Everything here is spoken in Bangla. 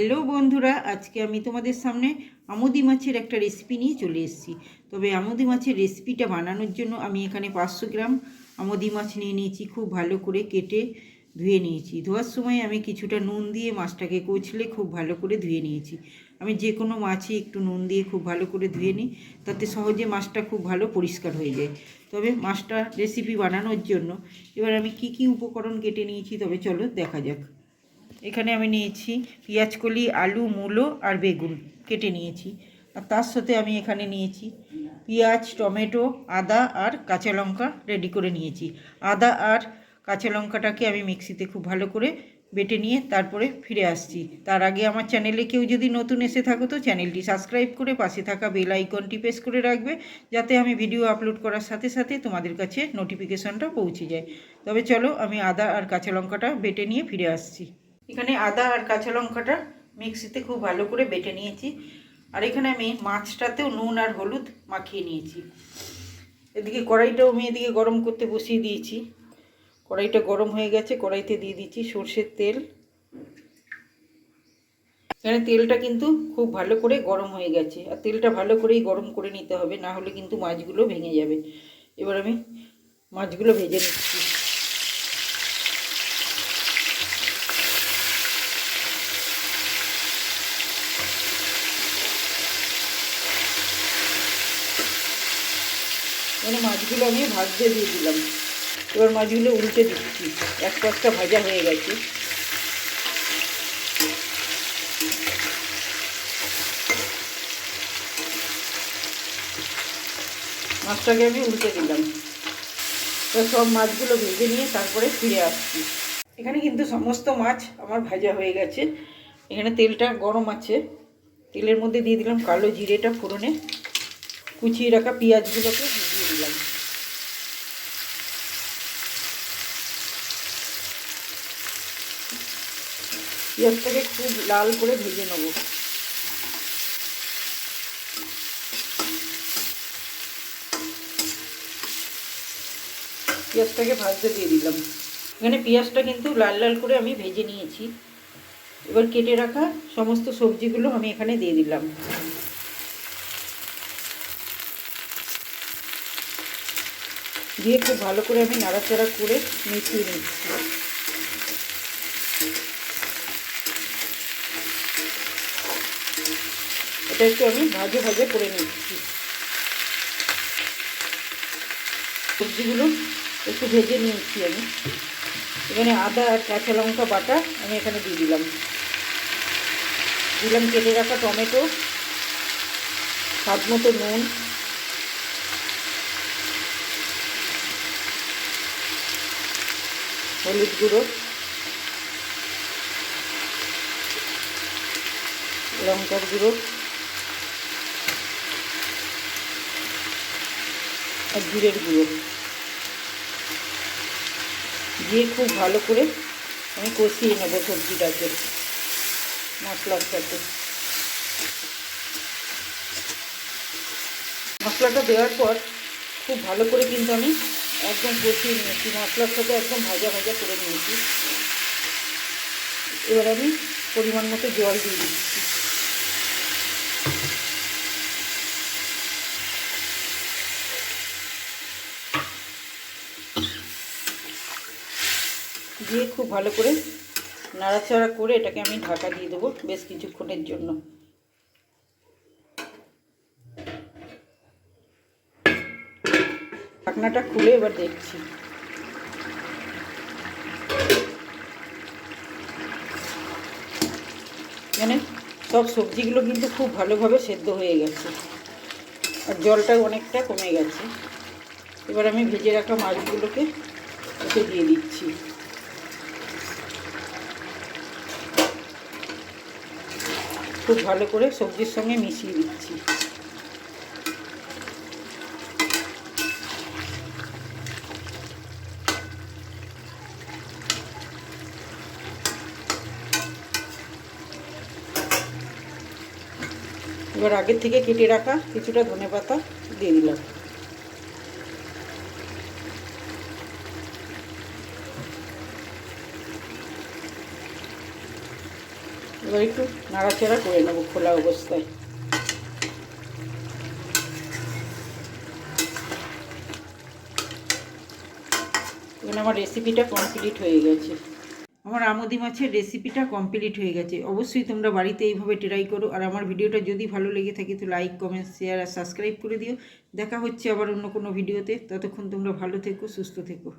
হ্যালো বন্ধুরা, আজকে আমি তোমাদের সামনে আমুদি মাছের একটা রেসিপি নিয়ে চলে এসেছি। তবে আমুদি মাছের রেসিপিটা বানানোর জন্য আমি এখানে পাঁচশো গ্রাম আমুদি মাছ নিয়ে নিয়েছি, খুব ভালো করে কেটে ধুয়ে নিয়েছি। ধোয়ার সময় আমি কিছুটা নুন দিয়ে মাছটাকে কচলে খুব ভালো করে ধুয়ে নিয়েছি। আমি যে কোনো মাছই একটু নুন দিয়ে খুব ভালো করে ধুয়ে নিই, তাতে সহজে মাছটা খুব ভালো পরিষ্কার হয়ে যায়। তবে মাছটা রেসিপি বানানোর জন্য এবার আমি কি কি উপকরণ কেটে নিয়েছি, তবে চলো দেখা যাক। এখানে আমি নিয়েছি পেঁয়াজকলি আলু, মূলো আর বেগুন কেটে নিয়েছি। আর তার সাথে আমি এখানে নিয়েছি পেঁয়াজ, টমেটো, আদা আর কাঁচা লঙ্কা রেডি করে নিয়েছি। আদা আর কাঁচা লঙ্কাটাকে আমি মিক্সিতে খুব ভালো করে বেটে নিয়ে তারপরে ফিরে আসছি। তার আগে আমার চ্যানেলে কেউ যদি নতুন এসে থাকো তো চ্যানেলটি সাবস্ক্রাইব করে পাশে থাকা বেল আইকনটি প্রেস করে রাখবে যাতে আমি ভিডিও আপলোড করার সাথে সাথে তোমাদের কাছে নোটিফিকেশনটা পৌঁছে যায়। তবে চলো আমি আদা আর কাঁচা লঙ্কাটা বেটে নিয়ে ফিরে আসছি। এখানে আদা আর কাঁচা লঙ্কাটা মিক্সিতে খুব ভালো করে বেটে নিয়েছি। আর এখানে আমি মাছটাতেও নুন আর হলুদ মাখিয়ে নিয়েছি। এদিকে কড়াইটাও আমি এদিকে গরম করতে বসিয়ে দিয়েছি। কড়াইটা গরম হয়ে গেছে, কড়াইতে দিয়ে দিচ্ছি সর্ষের তেল। এখানে তেলটা কিন্তু খুব ভালো করে গরম হয়ে গেছে। আর তেলটা ভালো করেই গরম করে নিতে হবে, না হলে কিন্তু মাছগুলো ভেঙে যাবে। এবার আমি মাছগুলো ভেজে নিচ্ছি। মানে মাছগুলো আমি ভাজতে দিয়ে দিলাম এবার মাছগুলো উল্টে দিচ্ছি। এক পাশটা ভাজা হয়ে গেছে। মাছটাকে আমি উল্টে দিলাম। এবার সব মাছগুলো ভেজে নিয়ে তারপরে ফিরে আসছি। এখানে কিন্তু সমস্ত মাছ আমার ভাজা হয়ে গেছে। এখানে তেলটা গরম আছে। তেলের মধ্যে দিয়ে দিলাম কালো জিরেটা ফোড়নে। কুচিয়ে রাখা পেঁয়াজগুলোকে দিয়ে দিলাম পেঁয়াজটাকে খুব লাল করে ভেজে নেব। পেঁয়াজটাকে ভাজতে দিয়ে দিলাম। এখানে পেঁয়াজটা কিন্তু লাল লাল করে আমি ভেজে নিয়েছি। এবার কেটে রাখা সমস্ত সবজিগুলো আমি এখানে দিয়ে দিলাম। দিয়ে খুব ভালো করে আমি নাড়াচাড়া করে মিশিয়ে নিচ্ছি। এটা একটু আমি ভাজে ভাজে করে নিচ্ছি। সবজিগুলো একটু ভেজে নিয়েছি আমি। এখানে আদা আর কাঁচা লঙ্কা বাটা আমি এখানে দিয়ে দিলাম। দিলাম কেটে রাখা টমেটো, স্বাদ মতো নুন। হলুদ গুঁড়ো। লঙ্কার গুঁড়ো। আর জিরের গুঁড়ো। দিয়ে খুব ভালো করে আমি কষিয়ে নেব সবজিটাকে মশলার সাথে মশলাটা দেওয়ার পর খুব ভালো করে কিন্তু আমি একদম কষিয়ে নিয়েছি। মশলার সাথে একদম ভাজা ভাজা করে নিয়েছি। এবার আমি পরিমাণ মতো জল দিয়ে দিচ্ছি। দিয়ে খুব ভালো করে নাড়াচাড়া করে এটাকে আমি ঢাকা দিয়ে দেবো বেশ কিছুক্ষণের জন্য। ঢাকনাটা খুলে এবার দেখছি। মানে সব সবজিগুলো কিন্তু খুব ভালোভাবে সেদ্ধ হয়ে গেছে আর জলটা অনেকটা কমে গেছে। এবার আমি ভেজে রাখা মাছগুলোকে ওকে দিয়ে দিচ্ছি। খুব ভালো করে সবজির সঙ্গে মিশিয়ে দিচ্ছি এবার আগের থেকে কেটে রাখা কিছুটা ধনে পাতা দিয়ে দিলাম। এবার একটু নাড়াচাড়া করে নেব খোলা অবস্থায়। এখানে আমার রেসিপিটা কমপ্লিট হয়ে গেছে। আমার আমদি মাছের রেসিপিটা কমপ্লিট হয়ে গেছে। অবশ্যই তোমরা বাড়িতে এইভাবে ট্রাই করো। আর আমার ভিডিওটা যদি ভালো লেগে থাকে তো লাইক কমেন্ট শেয়ার আর সাবস্ক্রাইব করে দিও। দেখা হচ্ছে আবার অন্য কোনো ভিডিওতে ততক্ষণ তোমরা ভালো থেকো, সুস্থ থেকো।